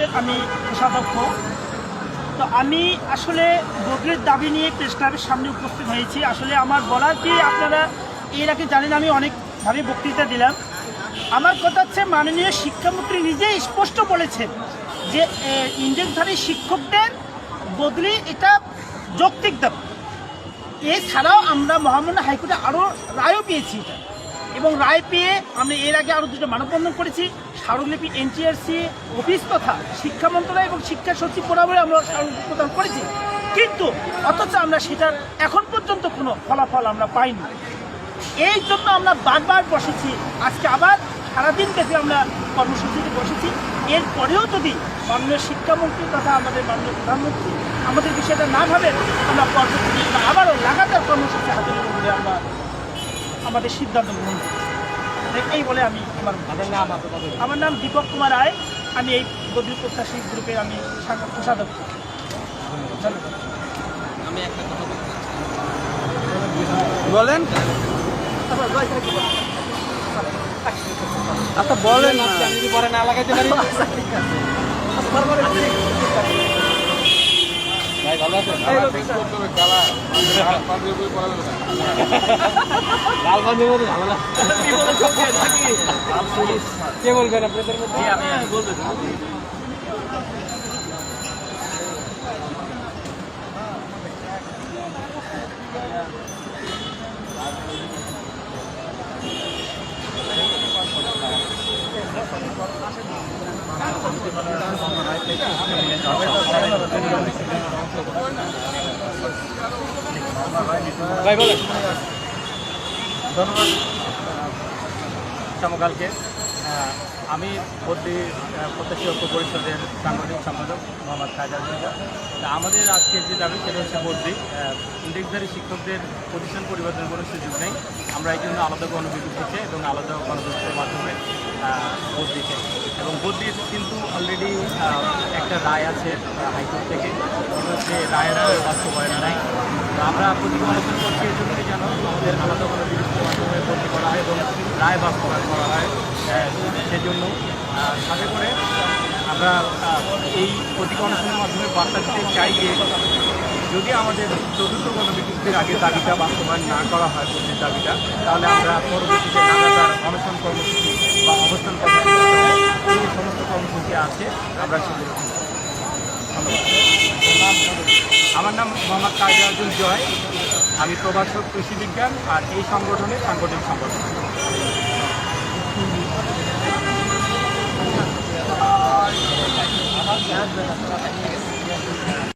পরিষদের আমি কোষাধ্যক্ষ। তো আমি আসলে বদলির দাবি নিয়ে প্রেস ক্লাবের সামনে উপস্থিত হয়েছি। আসলে আমার বলার কি আপনারা এর আগে জানেন, আমি অনেকভাবে বক্তৃতা দিলাম। আমার কথা হচ্ছে, মাননীয় শিক্ষামন্ত্রী নিজেই স্পষ্ট বলেছেন যে ইন্ডেক্সধারী শিক্ষকদের বদলি এটা যৌক্তিক দাবি। এছাড়াও আমরা মহামান্য হাইকোর্টে আরও রায়ও পেয়েছি এটা। এবং রায় পেয়ে আমরা এর আগে আরও দুটো মানববন্ধন করেছি। স্মারকলিপি, এনটিআরসি, অফিস তথা শিক্ষা মন্ত্রণালয় এবং শিক্ষা সচিব বরাবরে আমরা স্মারকলিপি প্রদান করেছি। কিন্তু অথচ আমরা সেটার এখন পর্যন্ত কোনো ফলাফল আমরা পাইনি। এই জন্য আমরা বারবার বসেছি। আজকে আবার সারাদিন ব্যাপী আমরা কর্মসূচিতে বসেছি। এরপরেও যদি মাননীয় শিক্ষামন্ত্রী তথা আমাদের মাননীয় প্রধানমন্ত্রী আমাদের বিষয়টা না ভাবেন, আমরা পরবর্তীতে আবারও লাগাতার কর্মসূচি আমাদের সিদ্ধান্ত গ্রহণ করি এই বলে আমি আমার নাম আমার নাম দীপক কুমার রায়। আমি এই বদ্রী প্রত্যাশী গ্রুপের আমি ধন্যবাদ। বলেন। আচ্ছা বলেন না। যদি পরে না লাগাইতে পারি। আছেন লাল পাঞ্জাবি মতো ঝামেলা। কে বলবেন আপনাদের মধ্যে? আমি বলবেন ধন্যবাদ, সমকালকে। আমি বদ্রি প্রত্যাশী ঐক্য পরিষদের সাংগঠনিক সম্পাদক মোহাম্মদ তা আমাদের আজকের যে দাবি, সেটা হচ্ছে বদ্রি ইন্ডেক্সধারী শিক্ষকদের প্রতিষ্ঠান পরিবর্তনের কোনো সুযোগ নেই। আমরা এই জন্য আলাদা গণবিদ্যুৎ এবং আলাদা গণবিদ্যুতের মাধ্যমে বদলি চাই এবং বদলির কিন্তু অলরেডি একটা রায় আছে হাইকোর্ট থেকে। সে রায়ের বাস্তবায়ন নাই আমরা অর্জন করছি এই জন্যই যেন আমাদের আলাদা গণবিদ্যুতের মাধ্যমে ভর্তি করা হয় এবং রায় বাস্তবায়ন করা হয় সেজন্য সাথে করে আমরা এই অনুষ্ঠানের মাধ্যমে বার্তা দিতে চাই যে যদি আমাদের চতুর্থ গণবিদ্যুতের আগে দাবিটা বাস্তবায়ন না করা হয় ভর্তির দাবিটা, তাহলে আমরা পরবর্তীতে লাগাতার আছে আমরা আমার নাম মোহাম্মদ কাজী জয়। আমি প্রভাষক কৃষি বিজ্ঞান আর এই সংগঠনের সাংগঠনিক সংগঠন